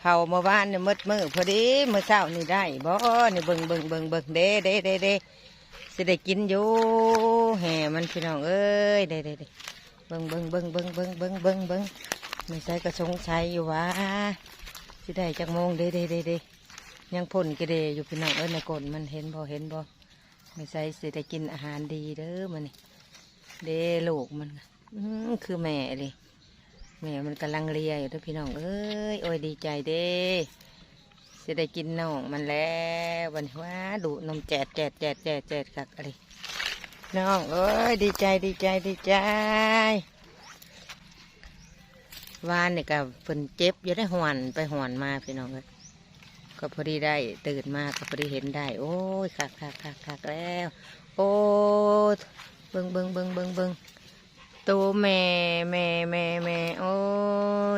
เผาเมื่อวานเนี่ยมืดมือพอดีเมื่อเช้านี่ได้บ่นี่เบิ่งเบิ่งเบิ่งเบิ่งเด้เด้เด้เด้สิได้กินอยู่แห่มันพี่น้องเอ้ยเด้เด้เด้เบิ่งเบิ่งเบิ่งเบิ่งเบิ่งเบิ่งเบิ่งเบิ่งไม่ใช่ก็สงสัยอยู่ว่าสิได้จักโมงเด้เด้เด้เด้ยังพ่นกระเดอยู่พี่น้องเอ้ยในกลนมันเห็นบ่เห็นบ่ไม่ใช่สิได้กินอาหารดีเด้อมันนี่เด้ลูกมันอือคือแม่เลย แม่มันกำลังเลียอยู่เด้วยพี่น้องเอ้ยโอ้ยดีใจเด้จะได้กินน้องมันแล้ววันนี้ว่าดูนมแจดแจดแจดแจดแจดกักอะไรน้องเอ้ยดีใจดีใจดีใจวานนี่ก็ฝนเจ็บอยู่ได้หวนไปหวนมาพี่น้องเอ้ยก็พอดีได้ตื่นมาก็พอดีเห็นได้ โอ้ยคักคักคักคักแล้ว โอ้ยเบิงเบิงเบิงเบิงเบิง ตัวแม่แม่แม่แม่โอ้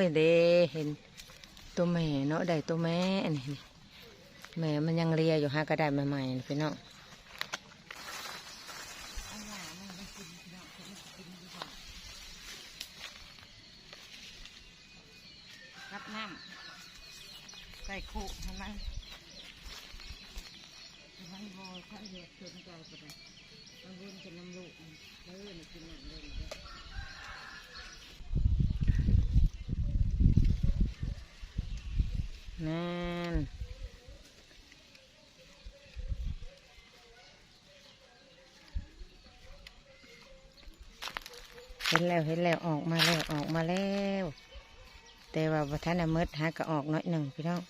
ยเดเห็น ตัวแม่เนาะได้ตัวแม่นี่แม่มันยังเลียอยู่ฮะก็ได้ใหม่ๆพี่น้องรับน้ำใส่คู่ทำไมมันโบข้าเหยียดจนใจไปเลยมันวุ่นเป็นน้ำลูกเออนี่กินน้ำเลย นั่นเห็นแล้วเห็นแล้วออกมาแล้วออกมาแล้ว แต่ว่าประธานมืดหาก็ออกน้อยหนึ่งพี่น้อง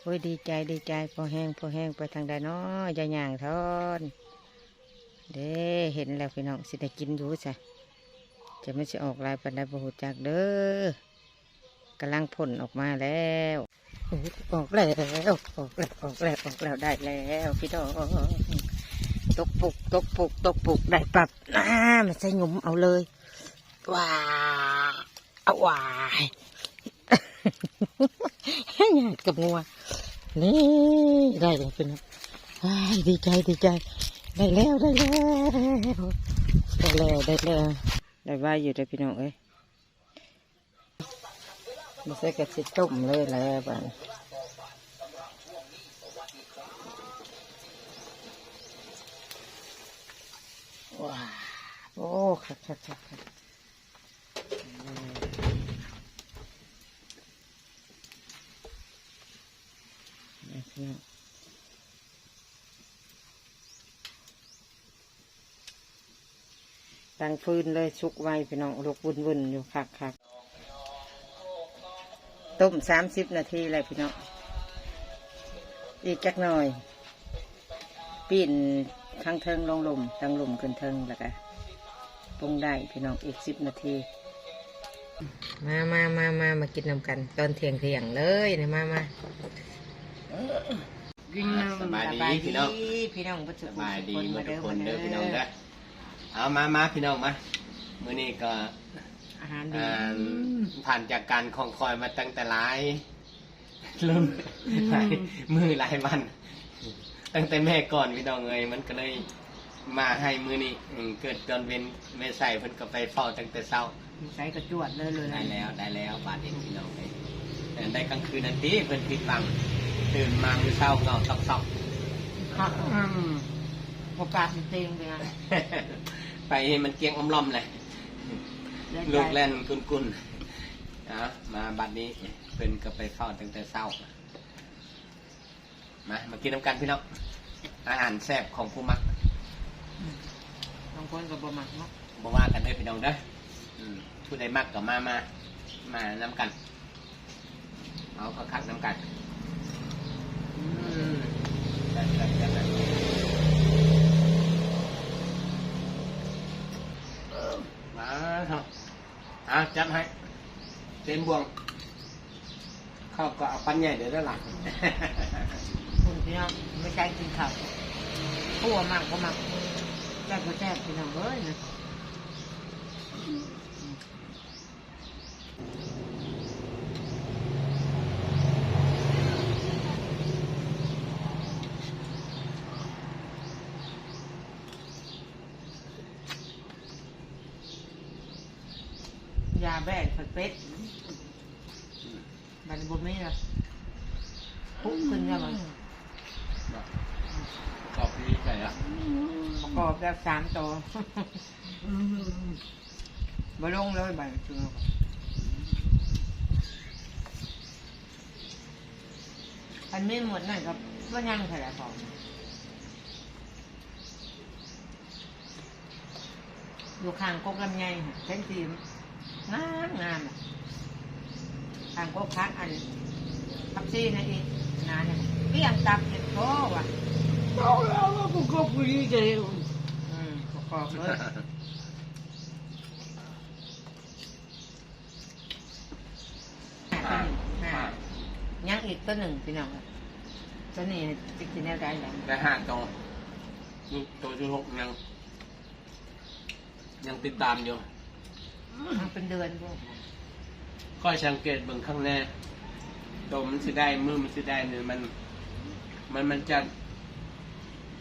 โอ้ยดีใจดีใจพอแห้งพอแห้งไปทางใดนาะอย่าย่างทอนเด้เห็นแล้วพี่น้องสิได้กินอยู่จ้ะจะไม่ใช่ออกลายปันไดบ่หูจักเด้อกำลังพ่นออกมาแล้ว ออกแล้ว ออกแล้ว ออกแล้ว ออกแล้ว ได้แล้วพี่น้องตกปุก ตกปุก ตกปุก ได้ปรับอ่ามันใส่หยุมเอาเลย ว้าเอาว้ายหยาดกับงัว นี่ ได้แล้วพี่น้องดีใจ ดีใจ ได้แล้ว ได้แล้ว ได้แล้ว ได้แล้ว ได้ว่าอยู่ได้พี่น้องเอ้ย ไม่ใช่กระสิต้มเลยแล้วบ้านว้าวโอ้ครับครับครับครับนี่พี่น้องตั้งฟืนเลยชุกไว้พี่น้องลุกวุ่นวุ่นๆอยู่คักคัก ต้มสามสิบนาทีเลยพี่น้องอีกจักหน่อยปีนข้างเทิงลงลมตั้งลมขึ้นเทิงแล้วก็ปรุงได้พี่น้องอีกสิบนาที มามามามามากินนำกัน ตอนเที่ยงเที่ยงเลยนะมามากินสบายดีพี่น้อง พี่น้องประจุสบายดีคนหมมาดทุเด้กอคนมาเด้เด้ออพี่น้องเด้อเอามามาพี่น้องมามื้อนี้ก็ อาหารดี อ่าผ่านจากการคองคอยมาตั้งแต่หลายเริ่มหลายมือหลายวัน ตั้งแต่แม่ก่อนพี่น้องเอ้ยมันก็เลยมาให้มื้อนี้อืมเกิดตอนเว้นแม่ใส่เพิ่นก็ไปเฝ้าตั้งแต่เช้า ใส่กระจวดเลยเลยได้แล้วได้แล้วบาดเห็นพี่น้องเอ้ยแต่ได้กลางคืนนั่นติเพิ่นปิดบังตื่นมามื้อเช้าเงาซอกๆครับอืมโอกาสเต็มเลยนะไปให้มันเกียงอมลอมเลย ลูกแล่นกุนกุนๆอะมาบัดนี้เป็นก็ไปเฝ้าตั้งแต่เช้ามามากินน้ำกันพี่น้องอาหารแซ่บของผู้มักบางคนก็บ่มักเนาะบอกว่ากันเด้อพี่น้องเด้ออืมผู้ใดมักก็มามามาน้ำกัน เอาเขาคักน้ำกัน อืมได้ได้ได้ได้มาเถอะ อะจัดให้เต็มบวง เข้าก็เอาปั้นใหญ่เดี๋ยวได้หลัง คุณพี่น้องไม่ใช่กินข้าวผัวมักก็มากแซ่บก็แซ่บพี่น้องเอ้ยนะ ยาแบกผัดเป็ดบัดนบุไม่ละปุ๊บขึ้นแล้วมันกรอบดีใจละประกอบแล้วสามตัวบ่ลงเลยบัดนคืออันไม่หมดนั่นครับว่ายังเท่าไหร่ของอยู่ข้างกกลำไยค่ะเส้นสี งามงามอะข้างกกพักอันพักซี่นั่นเองนาเนี่ยเปี้ยงตับเห็ดโตว่ะเอาแล้วกูก็พูดใจอืมประกอบเลยห้าห้ายังอีกตัวหนึ่งพี่น้องตัวนี้จะกินแนวใดอย่างได้ห้าตัวนี่ตัวที่หกยังยังติดตามอยู่ มันเป็นเดือนพวกก็สังเกตเบิ่งข้างหน้าตัวมันสิได้มือมันสิได้เนี่ยมัน มันมันจะ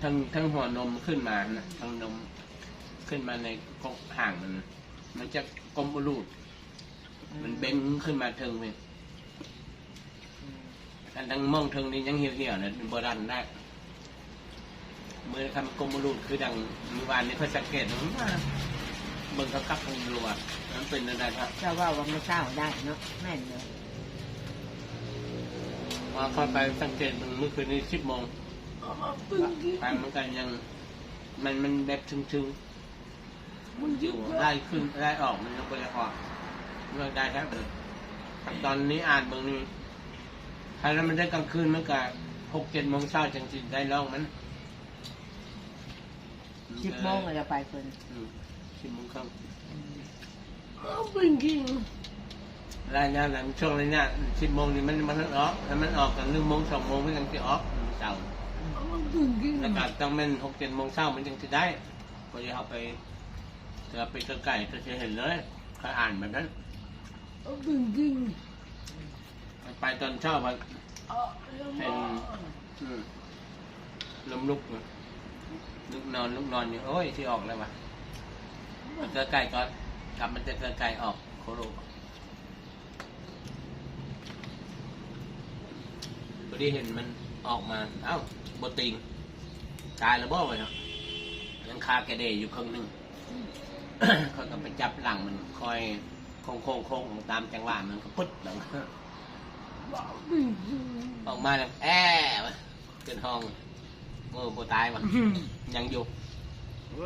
ทั้งทั้งหัวนมขึ้นมานะทั้งนมขึ้นมาในกกห่างมันมันจะกลมอุลูดมันเบ้งขึ้นมาเทิงเลยอันทั้งมองเทิงนี้ยังเหี่ยวเหี่ยวนะโบราณได้เมื่อคำกลมอุลูดคือดังมีวานนี้เขาสังเกตมันว่า เบิ่งเขาคับคงรัวมันเป็นอะไรครับเจ้าว่าว่าไม่เศร้าได้เนาะแม่นเลยมาค่อยไปสังเกตมันเมื่อคืนนี้สิบโมงไปมันกันยังมันมันแบบชึงๆมันอยู่ได้ขึ้นได้ออกมันยังไม่ได้ออกมันได้แค่เดินตอนนี้อ่านเบางนี้ถ้าแล้วมันได้กลางคืนมันก็หกเจ็ดโมงเช้าจังสิได้ลองมันสิบโมงเราจะไปเพิ่น อืมสิบโมงครึ่งเอาเป็นกินรายงานหลังช่วงระยะสิบโมงนี่มันมันออกถ้ามันออกกันหนึ่งโมงสองโมงมันยังจะออกเช้าเอาเป็นกินแล้วก็ต้องเป็นหกเจ็ดโมงเช้ามันยังจะได้ก็จะเอาไปเธอไปไก่ก็จะเห็นเลยเขาอ่านแบบนั้นเอาเป็นกินไปตอนเช้ามันเอาเป็นอืมลมลุกอยู่ลุกนอนลุกนอนอยู่โอ้ยที่ออกแล้ววะ มันเจอไก่ก่อนกลับมันจะเจอไก่ออกโคโรพอดีเห็นมันออกมา เอ้าบติง ตายแล้วบ่วะเนาะยังคาแกเดยอยู่ครึ่งหนึ่งเขาก็ไปจับหลังมันคอยโค้งโค้งโค้งตามจังหวะมันก็ปุ๊ดหลังออกมาแล้วแอ้วะขึ้นห้องโอ้โบตายวะยังอยู่ มื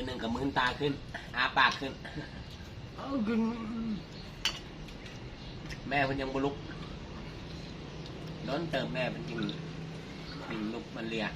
อหนึ่งกับมือตาขึ้นอาปากขึ้น แม่เพิ่นยังบุลุกน้อนเติมแม่เป็นจริงจริงลุกมันเลีย